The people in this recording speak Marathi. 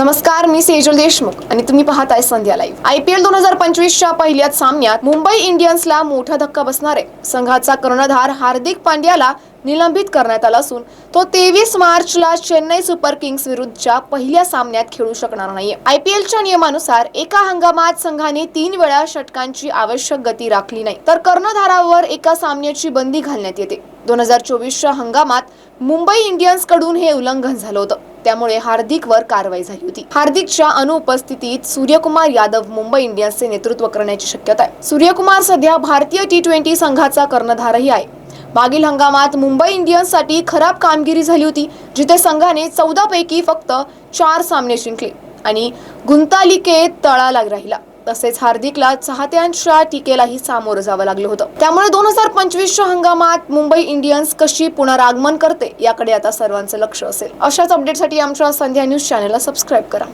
नमस्कार मी सेजल देशमुख आणि तुम्ही पाहताय Sandhya live I P L दोन हजार पंचवीसच्या पहिल्याच सामन्यात मुंबई इंडियन्सला मोठा धक्का बसणार आहे संघाचा कर्णधार हार्दिक पांड्याला निलंबित करण्यात आला असून तो तेवीस मार्चला चेन्नई सुपर किंग्स विरुद्धच्या पहिल्या सामन्यात खेळू शकणार नाही आय पी एलच्या नियमानुसार एका हंगामात संघाने तीन वेळा षटकांची आवश्यक गती राखली नाही तर कर्णधारावर एका सामन्याची बंदी घालण्यात येते. दोन हजार चोवीसच्या हंगामात मुंबई इंडियन्सकडून हे उल्लंघन झालं होतं. त्यामुळे हार्दिकवर कारवाई झाली होती. हार्दिकच्या अनुपस्थितीत सूर्यकुमार यादव मुंबई इंडियन्सचे नेतृत्व करण्याची शक्यता आहे. सूर्यकुमार सध्या भारतीय टी ट्वेंटी संघाचा कर्णधारही आहे. मागील हंगामात मुंबई इंडियन्ससाठी खराब कामगिरी झाली होती जिथे संघाने चौदा पैकी फक्त चार सामने जिंकले आणि गुंतालिकेत तळाला राहिला. तसेच हार्दिकला चाहत्यांच्या टीकेलाही सामोरं जावं लागलं होतं. त्यामुळे दोन हजार पंचवीसच्या हंगामात मुंबई इंडियन्स कशी पुनरागमन करते याकडे आता सर्वांचं लक्ष असेल. अशाच अपडेटसाठी आमच्या संध्या न्यूज चॅनलला सबस्क्राईब करा.